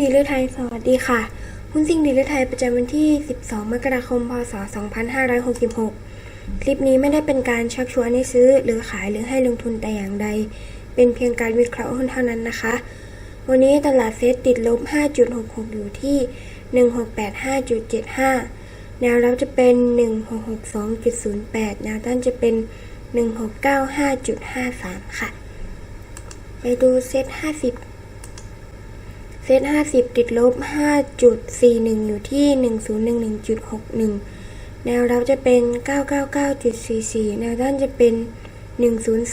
ดีลเลอไทยสวัสดีค่ะ หุ้นซิ่งดีลเลอไทยประจำวันที่ 12 มกราคม พศ 2566 คลิปนี้ไม่ได้เป็นการชักชวนให้ซื้อหรือขายหรือให้ลงทุนแต่อย่างใด เป็นเพียงการวิเคราะห์หุ้นเท่านั้นนะคะ วันนี้ตลาดเซตติดลบ 5.66 อยู่ที่ 1685.75 แนวรับจะเป็น 1662.08 แนวต้านจะเป็น 1695.53 ค่ะ ไปดูเซต50 เซต50 ติดลบ 5.41 อยู่ที่ 1011.61 แนวรับจะเป็น 999.44 แนวต้านจะเป็น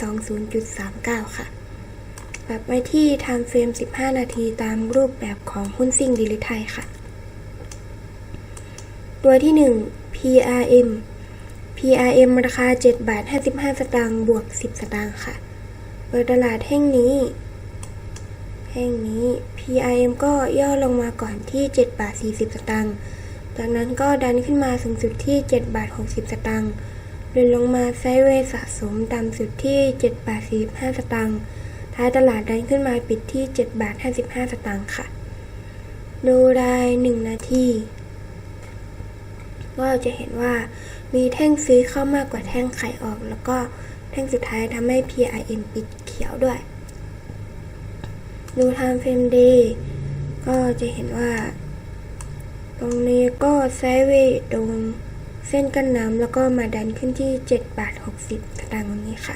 1020.39 ค่ะ ปรับไว้ที่ time frame 15 นาทีตามรูปแบบของหุ้นซิ่งดิลิไทยค่ะ ตัวที่ 1 PRM PRM ราคา 7 บาท 55 สตางค์บวก 10 สตางค์ค่ะ เปิดตลาดแห่งนี้ แห่งนี้ PIM ก็ย่อลงมาก่อนที่ 7 บาท 40 สตางค์ จากนั้นก็ดันขึ้นมาสูงสุดที่ 7 บาท 60 สตางค์เดินลงมาไซด์เวย์สะสมต่ำสุดที่ 7 บาท 45 สตางค์ ท้ายตลาดดันขึ้นมาปิดที่ 7 บาท 55 สตางค์ค่ะ ดูราย 1 นาทีก็จะเห็นว่ามีแท่งซื้อเข้ามากกว่าแท่งขายออก แล้วก็แท่งสุดท้ายทำให้ PIM ปิดเขียวด้วย ดู time frame D ก็จะเห็นว่า ตรงนี้ก็ไซด์เวย์ตรงเส้นกั้นน้ำแล้วก็มาดันขึ้นที่ 7 บาท 60สตางค์ตรงนี้ค่ะ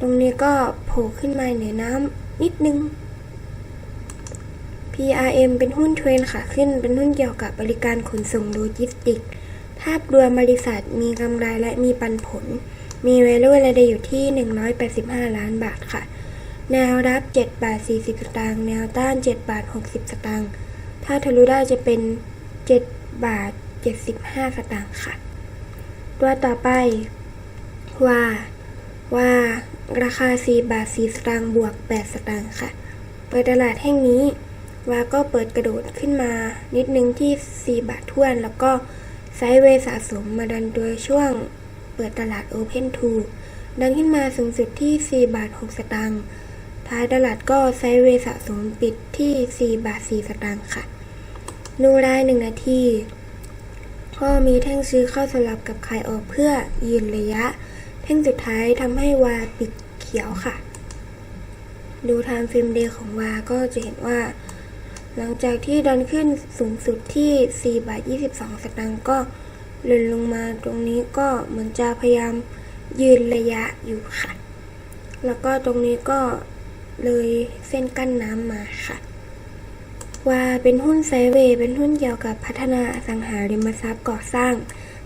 ตรงนี้ก็โผล่ขึ้นมาเหนือน้ำนิดนึง PRM เป็นหุ้นเทรนค่ะขึ้นเป็นหุ้นเกี่ยวกับบริการขนส่งโลจิสติก ภาพรวมบริษัทมีกำไรและมีปันผล มี value รายได้อยู่ที่ 185 ล้านบาทค่ะ แนวรับ 7 บาท 40 สตางค์ แนวต้าน 7 บาท 60 สตางค์ ถ้าทะลุได้จะเป็น 7 บาท 75 สตางค์ค่ะ ตัวต่อไป ว่า ว่าราคา 4 บาท 4 สตางค์ บวก 8 สตางค์ค่ะ เปิดตลาดแห่งนี้ว่าก็เปิดกระโดดขึ้นมานิดนึงที่ 4 บาททวน แล้วก็ไซด์เวสะสมมาดันโดยช่วงเปิดตลาด Open 2ดันขึ้นมาสูงสุดที่ 4 บาท 6 สตางค์ ท้ายตลาดก็ไซด์เวย์สะสมปิดที่ 4 บาท 4 สตางค์ค่ะ ดูราย1นาที ก็มีแท่งซื้อเข้าสลับกับขายออกเพื่อยืนระยะ แท่งสุดท้ายทำให้วาปิดเขียวค่ะ ดู time frame day ของวาก็จะเห็นว่า หลังจากที่ดันขึ้นสูงสุดที่ 4 บาท 22 สตางค์ก็เลื่อนลงมาตรงนี้ก็เหมือนจะพยายามยืนระยะอยู่ค่ะ แล้วก็ตรงนี้ก็ เลยเส้นกั้นน้ำมาค่ะ ว่าเป็นหุ้นไซเวย์เป็นหุ้นเกี่ยวกับพัฒนาอสังหาริมทรัพย์ก่อสร้าง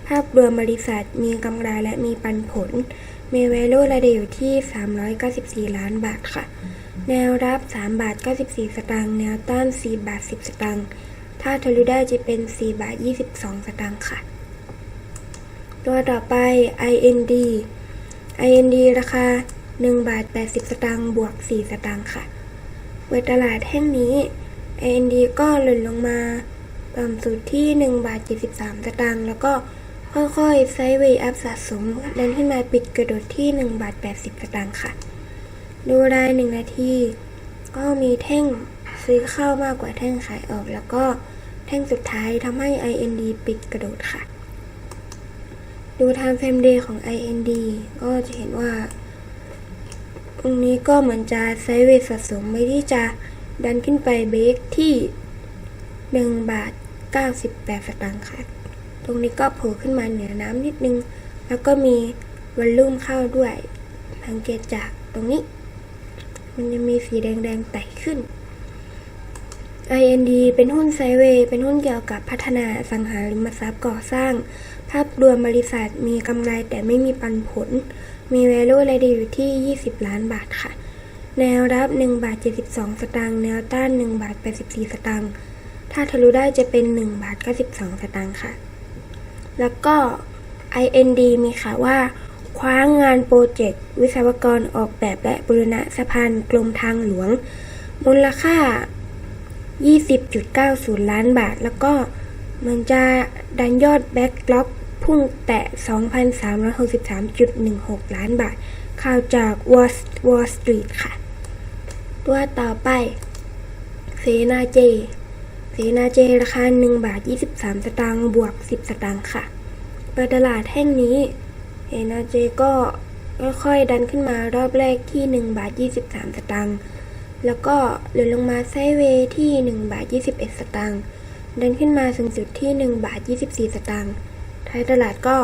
ภาพรวมบริษัทมีกำไรและมีปันผล มี value รายได้อยู่ที่ 394 ล้านบาทค่ะ แนวรับ 3 บาท 94 สตางค์แนวต้าน 4 บาท 10 สตางค์ถ้าทะลุได้จะเป็น 4 บาท 22 สตางค์ค่ะ ตัวต่อไป IND IND ราคา 1 บาท 80 สตางค์บวก 4 สตางค์ค่ะเปิดตลาดแห่งนี้ IND ก็หล่นลงมาต่ำสุดที่ 1 บาท 73 สตางค์แล้วก็ค่อยๆไซด์เวย์อัพสะสมดันขึ้นมาปิดกระโดดที่ 1 บาท 80 สตางค์ค่ะ ดูราย 1 นาที ก็มีแท่งซื้อเข้ามากกว่าแท่งขายออก แล้วก็แท่งสุดท้ายทำให้ IND ปิดกระโดดค่ะ ดู time frame day ของ IND ก็จะเห็นว่า ตรงนี้ก็เหมือนจะไซเวย์สะสมไม่ที่จะดันขึ้นไปเบรกที่ 1 บาท 98 สตางค์ค่ะ ตรงนี้ก็โผล่ขึ้นมาเหนือน้ำนิดนึง แล้วก็มีวอลลุ่มเข้าด้วยสังเกตจากตรงนี้ มันจะมีสีแดงๆไต่ขึ้น IND เป็นหุ้นไซเวย์เป็นหุ้นเกี่ยวกับพัฒนาสังหาริมทรัพย์ก่อสร้าง ภาพรวมบริษัทมีกำไรแต่ไม่มีปันผล มี value รายได้อยู่ที่ 20 ล้านบาทค่ะ แนวรับ 1 บาท 72 สตางค์ แนวต้าน 1 บาท 84 สตางค์ ถ้าทะลุได้จะเป็น 1 บาท 92 สตางค์ค่ะ แล้วก็ IND มีข่าวว่า คว้างงานโปรเจกต์ วิศวกรออกแบบและบูรณะสะพานกรมทางหลวง มูลค่า 20.90 ล้านบาท แล้วก็มันจะดันยอดแบ็กล็อก พุ่งแตะ 2,363.16 ล้านบาท ข่าวจาก Wall Street ค่ะ ตัวต่อไปเสนาเจเสนาเจราคา 1 บาท 23 สตางค์บวก 10 สตางค์ค่ะเปิดตลาดแท่งนี้เสนาเจก็ค่อยๆดันขึ้นมารอบแรกที่ 1 บาท 23 สตางค์แล้วก็หล่นลงมาไซเวที่ 1 บาท 21 สตางค์ดันขึ้นมาสูงสุดที่ 1 บาท 24 สตางค์ ไทยตลาดก็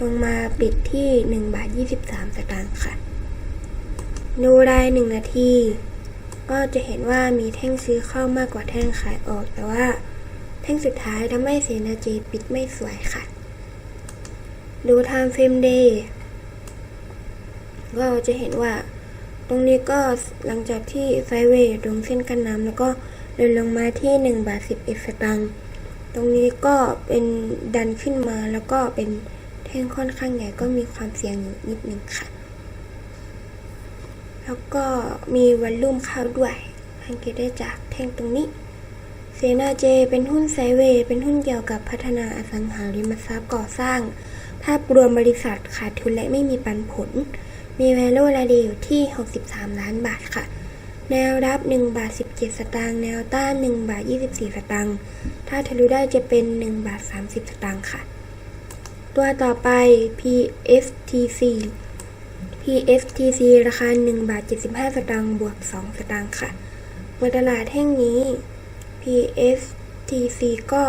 ลงมาปิดที่ 1 บาท 23 สตางค์ค่ะ ดูราย1นาที ก็จะเห็นว่ามีแท่งซื้อเข้ามากกว่าแท่งขายออก แต่ว่าแท่งสุดท้ายทำให้เซนาเจปิดไม่สวยค่ะ ดู time frame day ก็จะเห็นว่าตรงนี้ก็หลังจากที่ไซเวย์ตรงเส้นกันน้ำแล้วก็เดินลงมาที่ 1 บาท 11 สตางค์ ตรงนี้ก็เป็นดันขึ้นมาแล้วก็เป็นแท่งค่อนข้างใหญ่ก็มีความเสี่ยงอยู่นิดนึงค่ะ แล้วก็มีวันลุ่มเข้าด้วยสังเกตได้จากแท่งตรงนี้ เซนาเจเป็นหุ้นไซเวย์เป็นหุ้นเกี่ยวกับพัฒนาอสังหาริมทรัพย์ก่อสร้าง ภาพรวมบริษัทขาดทุนและไม่มีปันผล มี value รายเดีอยู่ที่ 63 ล้านบาทค่ะ แนวรับ 1 บาท 17 สตางค์ แนวต้าน 1 บาท 24 สตางค์ ถ้าทะลุได้จะเป็น 1 บาท 30 สตางค์ค่ะ ตัวต่อไป PSTC PSTC ราคา 1 บาท 75 สตางค์บวก 2 สตางค์ค่ะเมื่อตลาดแห่งนี้ PSTC ก็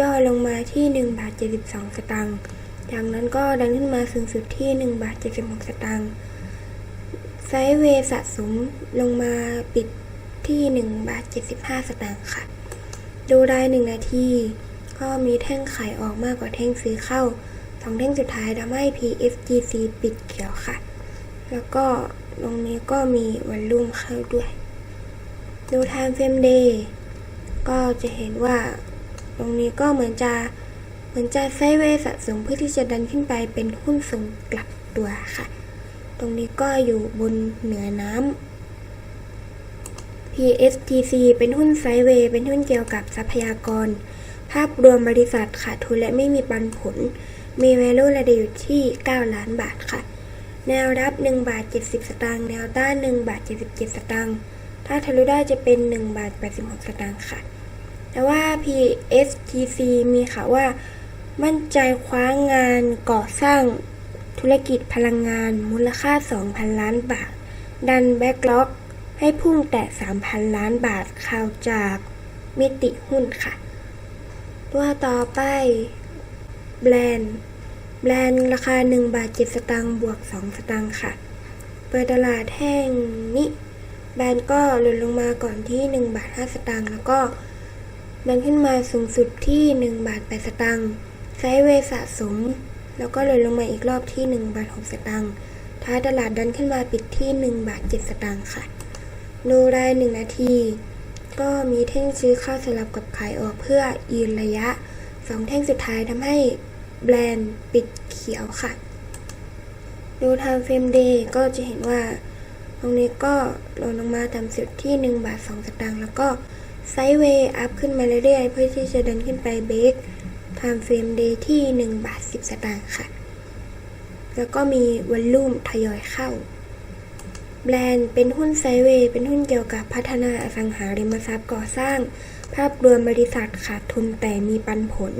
ย่อลงมาที่ 1 บาท 72 สตางค์จากนั้นก็ดันขึ้นมาสูงสุดที่ 1 บาท 76 สตางค์ไซด์เวย์สะสมลงมาปิดที่ 1 บาท 75 สตางค์ค่ะ ดูราย1นาที ก็มีแท่งขายออกมากกว่าแท่งซื้อเข้าสองแท่งสุดท้ายทำให้ PFGC ปิดเขียวค่ะ แล้วก็ตรงนี้ก็มีวันรุ่มเข้าด้วย ดู time frame day ก็จะเห็นว่าตรงนี้ก็เหมือนจะเหมือนจะไซเวสะสมเพื่อที่จะดันขึ้นไปเป็นหุ้นส่งกลับตัวค่ะ ตรงนี้ก็อยู่บนเหนือน้ำ PSTC เป็นหุ้นไซด์เวย์ เป็นหุ้นเกี่ยวกับทรัพยากร ภาพรวมบริษัทขาดทุนและไม่มีปันผล มี value รายได้อยู่ที่ 9 ล้านบาทค่ะ แนวรับ 1 บาท 70 สตางค์ แนวต้าน 1 บาท 77 สตางค์ ถ้าทะลุได้จะเป็น 1 บาท 86 สตางค์ค่ะ แต่ว่า PSTC มีข่าวว่า มั่นใจคว้างานก่อสร้างธุรกิจพลังงานมูลค่า 2,000 ล้านบาท ดันแบ็กล็อก ให้พุ่งแตะ 3,000 ล้านบาทข่าวจากมิติหุ้นค่ะ ตัวต่อไป แบรนด์ แบรนด์ราคา 1 บาท 7 สตางค์บวก 2 สตางค์ค่ะ เปิดตลาดแห้งนี้ แบรนด์ก็หล่นลงมาก่อนที่ 1 บาท 5 สตางค์แล้วก็ดันขึ้นมาสูงสุดที่ 1 บาท 8 สตางค์ไซเวสะสม แล้วก็หล่นลงมาอีกรอบที่ 1 บาท 6 สตางค์ท้ายตลาดดันขึ้นมาปิดที่ 1 บาท 7 สตางค์ค่ะ โนไดูราย1นาที ก็มีแท่งซื้อเข้าสลับกับขายออกเพื่อยืนระยะ2แท่งสุดท้ายทำให้แบรนด์ปิดเขียวค่ะ ดู time frame day ก็จะเห็นว่าตรงนี้ก็ลงลงมาต่ำสุดที่ 1 บาท 2 สตางค์แล้วก็ไซด์เวย์อัพขึ้นมาเรื่อยๆ เพื่อที่จะเดินขึ้นไปเบรก time frame day ที่ 1 บาท 10 สตางค์ค่ะ แล้วก็มีวอลลุ่มทยอยเข้า แบรนด์เป็นหุ้นไซเวย์เป็นหุ้นเกี่ยวกับพัฒนาอสังหาริมทรัพย์ก่อสร้าง ภาพรวมบริษัทขาดทุนแต่มีปันผล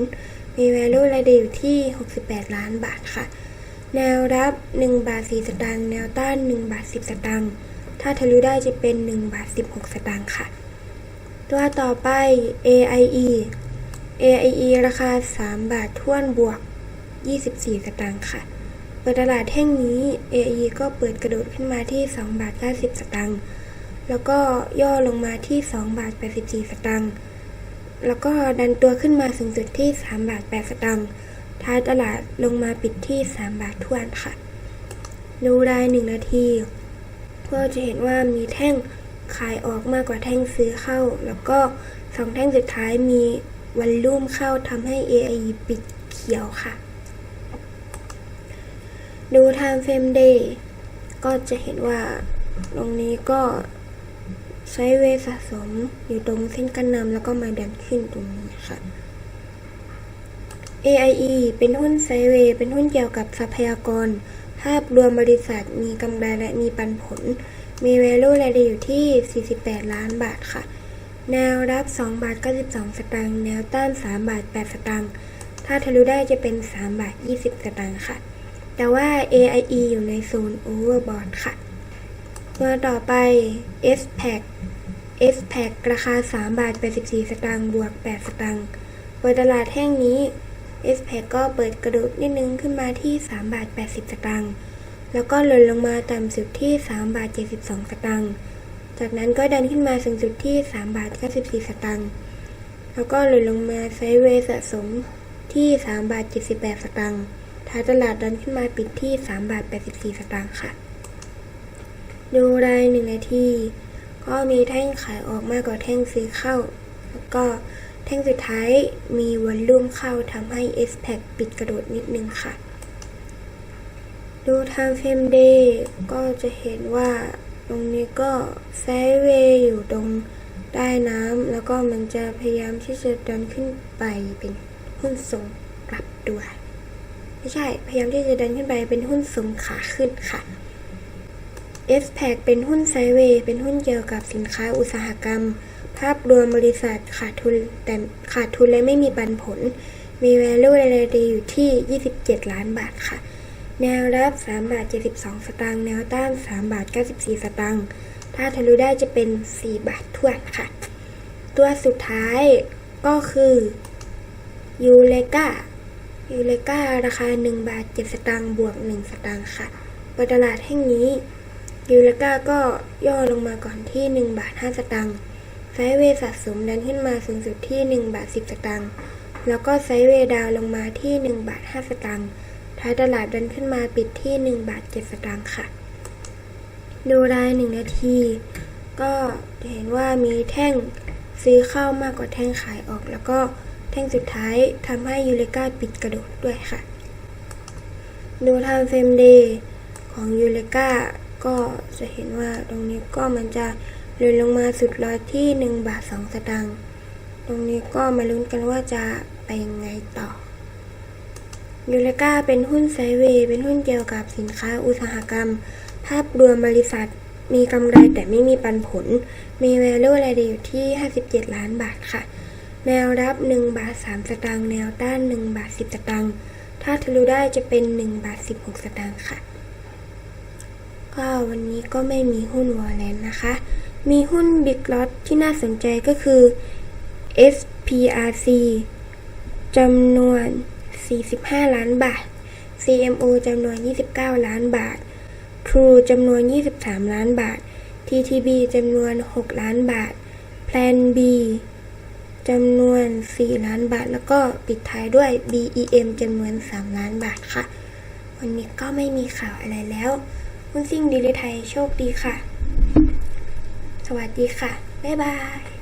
มี value รายได้อยู่ที่ 68 ล้านบาทค่ะ แนวรับ 1 บาท 4 สตางค์ แนวต้าน 1 บาท 10 สตางค์ ถ้าทะลุได้จะเป็น 1 บาท 16 สตางค์ค่ะ ตัวต่อไป AIE AIE ราคา 3 บาทท่วนบวก 24 สตางค์ค่ะ เปิดตลาดแท่งนี้ AIE ก็เปิดกระโดดขึ้นมาที่ 2 บาท 90 สตางค์ แล้วก็ย่อลงมาที่ 2 บาท 84 สตางค์ แล้วก็ดันตัวขึ้นมาสูงสุดที่ 3 บาท 8 สตางค์ ท้ายตลาดลงมาปิดที่ 3 บาททวนค่ะ ดูราย 1 นาที ก็จะเห็นว่ามีแท่งขายออกมากกว่าแท่งซื้อเข้า แล้วก็สองแท่งสุดท้ายมีวันลุ่มเข้าทำให้ AI ปิดเขียวค่ะ ดู time frame day ก็จะเห็นว่าตรงนี้ก็ไซเวสะสมอยู่ตรงเส้นกันนำแล้วก็มาดันขึ้นตรงนี้ค่ะ AIE เป็นหุ้นไซเวเป็นหุ้นเกี่ยวกับทรัพยากร ภาพรวมบริษัทมีกำไรและมีปันผล มี value รายได้อยู่ที่ 48 ล้านบาทค่ะ แนวรับ 2 บาท 92 สตางค์ แนวต้าน 3 บาท 8 สตางค์ ถ้าทะลุได้จะเป็น 3 บาท 20 สตางค์ค่ะ แต่ว่า AIE อยู่ในโซน Overbought ค่ะ ตัวต่อไป SPAC SPAC ราคา 3 บาท 84 สตางค์บวก 8 สตางค์เปิดตลาดแท่งนี้ SPAC ก็เปิดกระโดดนิดนึงขึ้นมาที่ 3 บาท 80 สตางค์แล้วก็หล่นลงมาต่ำสุดที่ 3 บาท 72 สตางค์จากนั้นก็ดันขึ้นมาสูงสุดที่ 3 บาท 94 สตางค์แล้วก็หล่นลงมาไซด์เวย์สะสมที่ 3 บาท 78 สตางค์ ท้ายตลาดดันขึ้นมาปิดที่ 3 บาท 84 สตางค์ค่ะ ดูรายหนึ่งนาที ก็มีแท่งขายออกมากกว่าแท่งซื้อเข้า แล้วก็แท่งสุดท้ายมีวอลลุ่มเข้าทำให้ s p a c ปิดกระโดดนิดนึงค่ะ ดูทางเฟรมเดย์ก็จะเห็นว่าตรงนี้ก็ไซด์เวย์อยู่ตรงใต้น้ำแล้วก็มันจะพยายามที่จะดันขึ้นไปเป็นหุ้นส่งกลับตัว ไม่ใช่ พยายามที่จะดันขึ้นไปเป็นหุ้นส่งขาขึ้นค่ะ s p a c เป็นหุ้นไซเวย์เป็นหุ้นเกี่ยวกับสินค้าอุตสาหกรรม ภาพรวมบริษัทขาดทุนแต่ขาดทุนและไม่มีปันผล มี value รายได้อยู่ที่ 27 ล้านบาทค่ะ แนวรับ 3 บาท 72 สตางค์แนวต้าน 3 บาท 94 สตางค์ถ้าทะลุได้จะเป็น 4 บาททวนค่ะ ตัวสุดท้ายก็คือยูเลกา ยูเลการาคา 1 บาท 7 สตางค์บวก 1 สตางค์ค่ะเปิดตลาดแห่งนี้ยูเลกาก็ย่อลงมาก่อนที่ 1 บาท 5 สตางค์ไซเวสะสมดันขึ้นมาสูงสุดที่ 1 บาท 10 สตางค์แล้วก็ไซเวดาวลงมาที่ 1 บาท 5 สตางค์ท้ายตลาดดันขึ้นมาปิดที่ 1 บาท 7 สตางค์ค่ะ ดูราย 1 นาที ก็เห็นว่ามีแท่งซื้อเข้ามากกว่าแท่งขายออกแล้วก็ แท่งสุดท้ายทำให้ยูเลกาปิดกระโดดด้วยค่ะ ดูทางเฟรมเดย์ของยูเลกาก็จะเห็นว่าตรงนี้ก็มันจะหล่นลงมาสุดร้อยที่ 1 บาท 2 สตางค์ตรงนี้ก็มาลุ้นกันว่าจะไปยังไงต่อยูเลกาเป็นหุ้นไซเวย์เป็นหุ้นเกี่ยวกับสินค้าอุตสาหกรรม ภาพรวมบริษัทมีกำไรแต่ไม่มีปันผล มี value รายได้อยู่ที่ 57 ล้านบาทค่ะ แนวรับ 1 บาท 3 สตางค์แนวต้าน 1 บาท 10 สตางค์ถ้าทะลุได้จะเป็น 1 บาท 16 สตางค์ค่ะ ก็วันนี้ก็ไม่มีหุ้นวอลเลนนะคะ มีหุ้นบิ๊กลอตที่น่าสนใจก็คือ SPRC จำนวน 45 ล้านบาท CMO จำนวน 29 ล้านบาท True จำนวน 23 ล้านบาท TTB จำนวน 6 ล้านบาท Plan B จำนวน 4 ล้านบาท แล้วก็ปิดท้ายด้วย BEM จำนวน 3 ล้านบาทค่ะ วันนี้ก็ไม่มีข่าวอะไรแล้วหุ้นซิ่งดีลิไทยโชคดีค่ะ สวัสดีค่ะ บ๊ายบาย